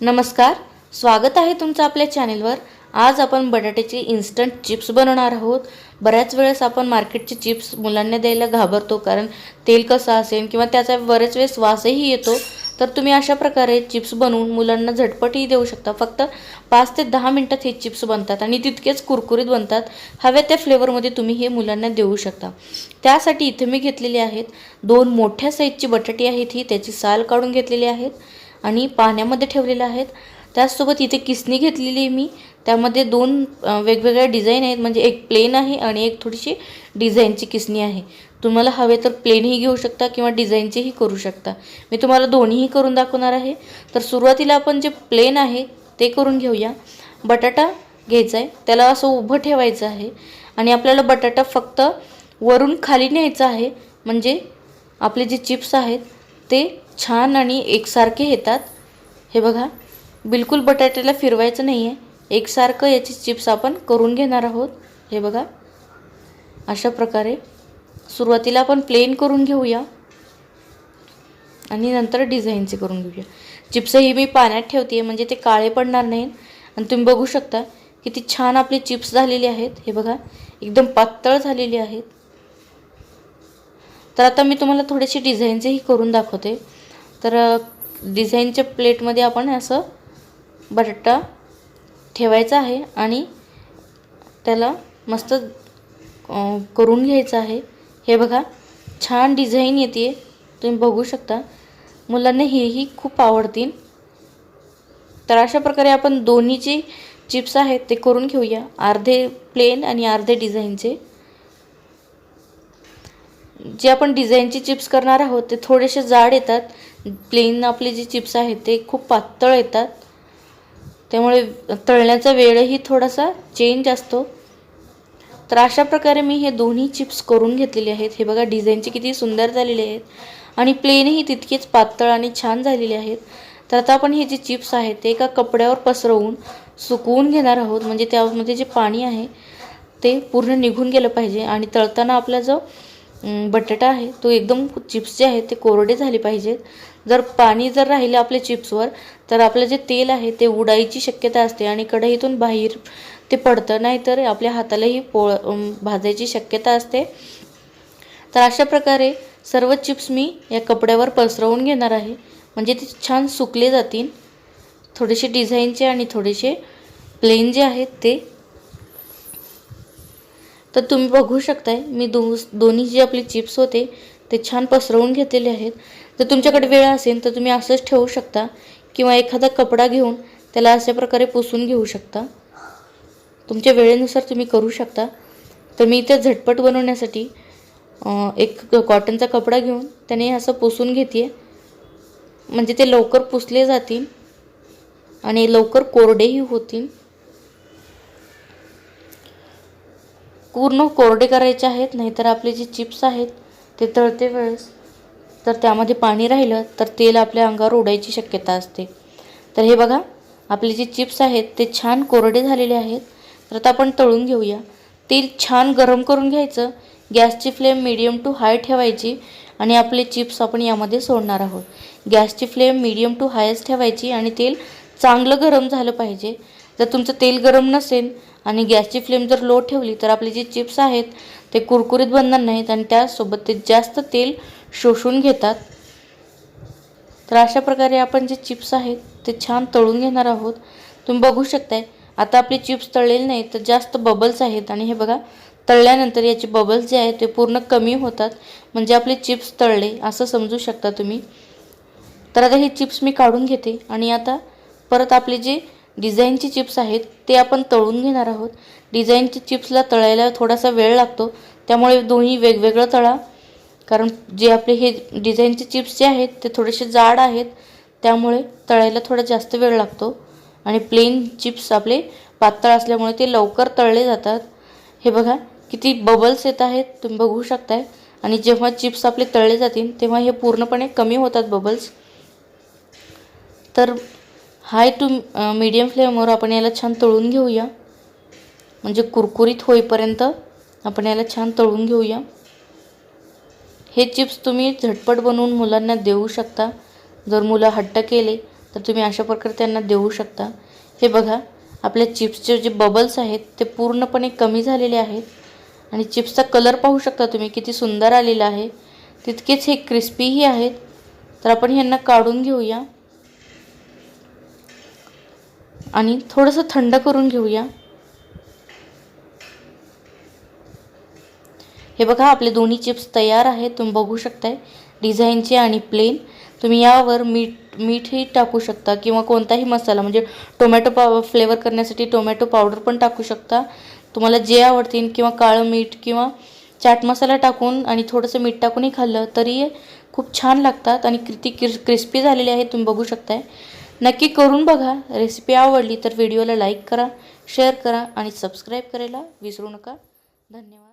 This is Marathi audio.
नमस्कार स्वागत आहे तुमचं आपल्या चॅनेलवर. आज आपण बटाट्याचे इन्स्टंट चिप्स बनवणार आहोत. बऱ्याच वेळेस आपण मार्केटचे चिप्स मुलांना द्यायला घाबरतो कारण तेल कसं असेल किंवा त्याचा बरेच वेळेस वासही येतो तर तुम्ही अशा प्रकारे चिप्स बनवून मुलांना झटपटही देऊ शकता. फक्त पाच ते दहा मिनटात हे चिप्स बनतात आणि तितकेच कुरकुरीत बनतात. हव्या त्या फ्लेवरमध्ये तुम्ही हे मुलांना देऊ शकता. त्यासाठी इथे मी घेतलेली आहेत दोन मोठ्या साईजची बटाटी आहेत ही त्याची साल काढून घेतलेली आहेत. आणि पाण्यामध्ये ठेवलेल्या आहेत. त्याचसोबत इथे किसणी घेतलेली आहे मी. त्यामध्ये दोन वेगवेगळ्या डिझाईन आहेत. म्हणजे एक प्लेन आहे आणि एक थोडीशी डिझाईनची किसणी आहे. तुम्हाला हवे तर प्लेनही घेऊ शकता किंवा डिझाईनचेही करू शकता. मी तुम्हाला दोन्हीही करून दाखवणार आहे. तर सुरुवातीला आपण जे प्लेन आहे ते करून घेऊया. बटाटा घ्यायचा आहे. त्याला असं उभं ठेवायचं आहे. आणि आपल्याला बटाटा फक्त वरून खाली न्यायचा आहे. म्हणजे आपले जे चिप्स आहेत ते छान आणि एकसारखे येतात. हे बघा बिलकुल बटाट्याला फिरवायचं नाही आहे एकसारखं याची चिप्स आपण करून घेणार आहोत. हे बघा अशा प्रकारे. सुरुवातीला आपण प्लेन करून घेऊया. आणि नंतर डिझाईनचे करून घेऊया. चिप्स ही मी पाण्यात ठेवते म्हणजे ते काळे पडणार नाहीत. आणि तुम्ही बघू शकता किती छान आपले चिप्स झालेले आहेत. हे बघा एकदम पातळ झालेले आहेत. तर आता मी तुम्हाला थोडेसे डिझाईनचेही करून दाखवते. तर डिझाईनच्या प्लेटमध्ये आपण असं बटाटा ठेवायचा आहे आणि त्याला मस्त करून घ्यायचं आहे. हे बघा छान डिझाईन येते. तुम्ही बघू शकता. मुलांना हेही खूप आवडतील. तर अशा प्रकारे आपण दोन्ही जे चिप्स आहेत ते करून घेऊया. अर्धे प्लेन आणि अर्धे डिझाईनचे जे आपण डिझाईनचे चिप्स करणार आहोत ते थोडेसे जाड येतात. प्लेन आपले जे चिप्स आहेत ते खूप पातळ येतात. त्यामुळे तळण्याचा वेळही थोडासा चेंज असतो. तर अशा प्रकारे मी हे दोन्ही चिप्स करून घेतलेले आहेत. हे बघा डिझाईनचे किती सुंदर झालेले आहेत. आणि प्लेनही तितकेच पातळ आणि छान झालेले आहेत. तर आता आपण हे जे चिप्स आहेत ते एका कपड्यावर पसरवून सुकवून घेणार आहोत. म्हणजे त्यामध्ये जे पाणी आहे ते पूर्ण निघून गेलं पाहिजे. आणि तळताना आपला जो बटाटा आहे. तो एकदम चिप्स जे आहेत ते कोरडे झाले पाहिजेत. जर पाणी जर राहिलं आपल्या चिप्सवर तर आपलं जे तेल आहे ते उडायची शक्यता असते आणि कढईतून बाहेर ते पडतं. नाहीतर आपल्या हातालाही पोळ भाजायची शक्यता असते. तर अशा प्रकारे सर्व चिप्स मी या कपड्यावर पसरवून घेणार आहे. म्हणजे ते छान सुकले जातील. थोडेसे डिझाईनचे आणि थोडेसे प्लेन जे आहेत ते तर तुम्ही बघू शकताय मी दो दोन्ही जे आपले चिप्स होते ते छान पसरवून घेतलेले आहेत. जर तुमच्याकडे वेळ असेल तर तुम्ही असंच ठेवू शकता किंवा एखादा कपडा घेऊन त्याला अशा प्रकारे पुसून घेऊ शकता. तुमच्या वेळेनुसार तुम्ही करू शकता. तर मी इथे झटपट बनवण्यासाठी एक कॉटनचा कपडा घेऊन त्याने असं पुसून घेते म्हणजे ते लवकर पुसले जातील आणि लवकर कोरडेही होतील. पूर्ण कोरडे करायचे आहेत नाहीतर आपले जे चिप्स आहेत ते तळते वेळेस. तर त्यामध्ये पाणी राहिलं तर तेल आपल्या अंगावर उडायची शक्यता असते. तर हे बघा आपले जे चिप्स आहेत ते छान कोरडे झालेले आहेत. तर आता आपण तळून घेऊया. तेल छान गरम करून घ्यायचं. गॅसची फ्लेम मीडियम टू हाय ठेवायची आणि आपले चिप्स आपण यामध्ये सोडणार आहोत. गॅसची फ्लेम मिडियम टू हायच ठेवायची आणि तेल चांगलं गरम झालं पाहिजे. जर तुमचं तेल गरम नसेल आणि गॅसची फ्लेम जर लो ठेवली तर आपले जे चिप्स आहेत ते कुरकुरीत बनणार नाहीत आणि त्यासोबत ते जास्त तेल शोषून घेतात. तर अशा प्रकारे आपण जे चिप्स आहेत ते छान तळून घेणार आहोत. तुम्ही बघू शकताय आता आपले चिप्स तळलेले नाही तर जास्त बबल्स आहेत. आणि हे बघा तळल्यानंतर याचे बबल्स जे आहेत ते पूर्ण कमी होतात. म्हणजे आपले चिप्स तळले असं समजू शकता तुम्ही. तर आता हे चिप्स मी काढून घेते. आणि आता परत आपले जे डिझाईनचे चिप्स आहेत ते आपण तळून घेणार आहोत. डिझाईनचे चिप्सला तळायला थोडासा वेळ लागतो त्यामुळे दोन्ही वेगवेगळं तळा. कारण जे आपले हे डिझाईनचे चिप्स जे आहेत ते थोडेसे जाड आहेत त्यामुळे तळायला थोडा जास्त वेळ लागतो. आणि प्लेन चिप्स आपले पातळ असल्यामुळे ते लवकर तळले जातात. हे बघा किती बबल्स येत आहेत तुम्ही बघू शकताय. आणि जेव्हा चिप्स आपले तळले जातील तेव्हा हे पूर्णपणे कमी होतात बबल्स. तर हाय टू मीडियम फ्लेमवर आपण याला छान तळून घेऊया. म्हणजे कुरकुरीत होईपर्यंत आपण याला छान तळून घेऊया. हे चिप्स तुम्ही झटपट बनवून मुलांना देऊ शकता. जर मुलं हट्ट केले तर तुम्ही अशा प्रकारे त्यांना देऊ शकता. हे बघा आपल्या चिप्सचे जे बबल्स आहेत ते पूर्णपणे कमी झालेले आहेत. आणि चिप्सचा कलर पाहू शकता तुम्ही किती सुंदर आलेला आहे. तितकेच हे क्रिस्पीही आहेत. तर आपण ह्यांना काढून घेऊया. आणि थोडंसं थंड करून घेऊया. हे बघा आपले दोन्ही चिप्स तयार आहेत. तुम्ही बघू शकताय डिझाईनचे आणि प्लेन. तुम्ही यावर मीठ मीठही टाकू शकता किंवा कोणताही मसाला म्हणजे टोमॅटो पाव फ्लेवर करण्यासाठी टोमॅटो पावडर पण टाकू शकता. तुम्हाला जे आवडतील किंवा काळं मीठ किंवा चाट मसाला टाकून आणि थोडंसं मीठ टाकूनही खाल्लं तरी खूप छान लागतात. आणि किती क्रिस क्रिस्पी झालेले आहेत तुम्ही बघू शकताय. नक्की करून बघा. रेसिपी आवडली तर व्हिडिओला लाईक करा शेअर करा आणि सबस्क्राईब करायला विसरू नका. धन्यवाद.